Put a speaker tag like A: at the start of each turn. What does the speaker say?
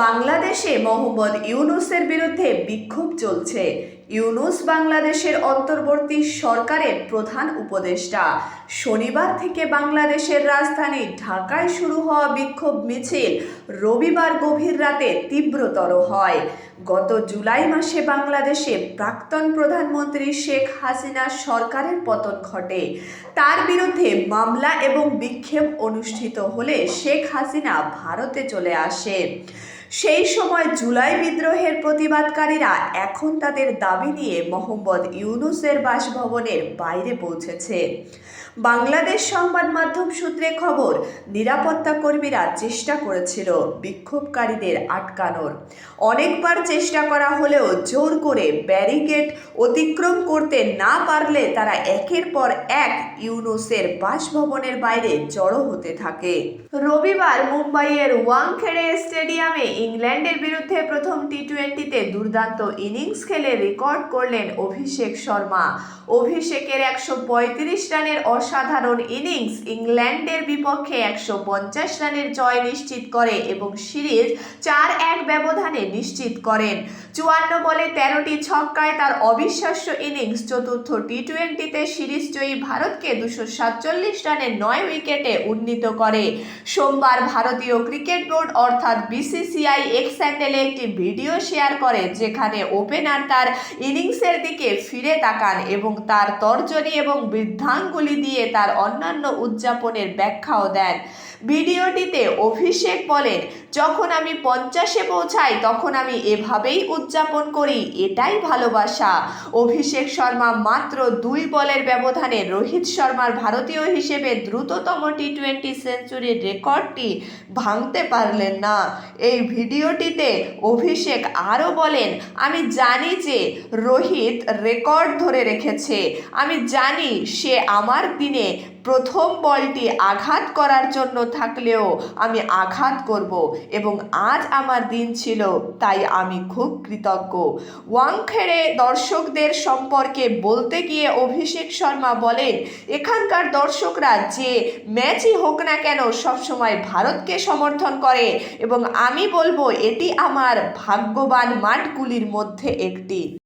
A: বাংলাদেশে মোহাম্মদ ইউনুসের বিরুদ্ধে বিক্ষোভ চলছে। ইউনুস বাংলাদেশের অন্তর্বর্তী সরকারের প্রধান উপদেষ্টা। শনিবার থেকে বাংলাদেশের রাজধানী ঢাকায় শুরু হওয়া বিক্ষোভ মিছিল রবিবার গভীর রাতে তীব্রতর হয়। গত জুলাই মাসে বাংলাদেশে প্রাক্তন প্রধানমন্ত্রী শেখ হাসিনা সরকারের পতন ঘটে। তার বিরুদ্ধে মামলা এবং বিক্ষোভ অনুষ্ঠিত হলে শেখ হাসিনা ভারতে চলে আসে। সেই সময় জুলাই বিদ্রোহের প্রতিবাদকারীরা এখন তাদের দাবি নিয়ে মোহাম্মদ ইউনুসের বাসভবনের বাইরে পৌঁছেছে। বাংলাদেশ সংবাদ মাধ্যম সূত্রে খবর, নিরাপত্তা কর্মীরা চেষ্টা করেছিল বিক্ষোভকারীদের আটকানোর। অনেকবার চেষ্টা করা হলেও জোর করে ব্যারিকেড অতিক্রম করতে না পারলে তারা একের পর এক ইউনুসের বাসভবনের বাইরে জড়ো হতে থাকে। রবিবার মুম্বাইয়ের ওয়াংখেড়ে স্টেডিয়ামে ইংল্যান্ডের বিরুদ্ধে প্রথম টি টোয়েন্টিতে দুর্দান্ত ইনিংস খেলে রেকর্ড করলেন অভিষেক শর্মা। অভিষেকের একশো পঁয়ত্রিশ রানের অসাধারণ ইনিংস ইংল্যান্ডের বিপক্ষে একশো পঞ্চাশ রানের জয় নিশ্চিত করে এবং সিরিজ চার এক ব্যবধানে নিশ্চিত করেন। চুয়ান্ন বলে তেরোটি ছক্কায় তার অবিশ্বাস্য ইনিংস চতুর্থ টি টোয়েন্টিতে সিরিজ জয়ী ভারতকে দুশো সাতচল্লিশ রানের নয় উইকেটে উন্নীত করে। সোমবার ভারতীয় ক্রিকেট বোর্ড অর্থাৎ বিসিসিআই এক্স হ্যান্ডেলে একটি ভিডিও শেয়ার করেন যেখানে ওপেনার তার ইনিংসের দিকে ফিরে তাকান এবং তার তর্জনী এবং বৃদ্ধাঙ্গুলি দিয়ে তার অন্যান্য উদযাপনের ব্যাখ্যাও দেন। ভিডিওটিতে অভিষেক বলেন, যখন আমি পঞ্চাশে পৌঁছাই, তখন আমি এভাবেই উদযাপন করি, এটাই ভালোবাসা। অভিষেক শর্মা মাত্র দুই বলের ব্যবধানে রোহিত শর্মার ভারতীয় হিসেবে দ্রুততম টি টোয়েন্টি সেঞ্চুরির রেকর্ডটি ভাঙতে পারলেন না। এই ভিডিওটিতে অভিষেক আরও বলেন, আমি জানি যে রোহিত রেকর্ড ধরে রেখেছে। আমি জানি সে আমার দিনে প্রথম বলটি আঘাত করার জন্য থাকলেও আমি আঘাত করব এবং আজ আমার দিন ছিল, তাই আমি খুব কৃতজ্ঞ। ওয়াংখেড়ে দর্শকদের সম্পর্কে বলতে গিয়ে অভিষেক শর্মা বলেন, এখানকার দর্শকরা যে ম্যাচই হোক না কেন সবসময় ভারতকে সমর্থন করে এবং আমি বলব এটি আমার ভাগ্যবান মাঠগুলির মধ্যে একটি।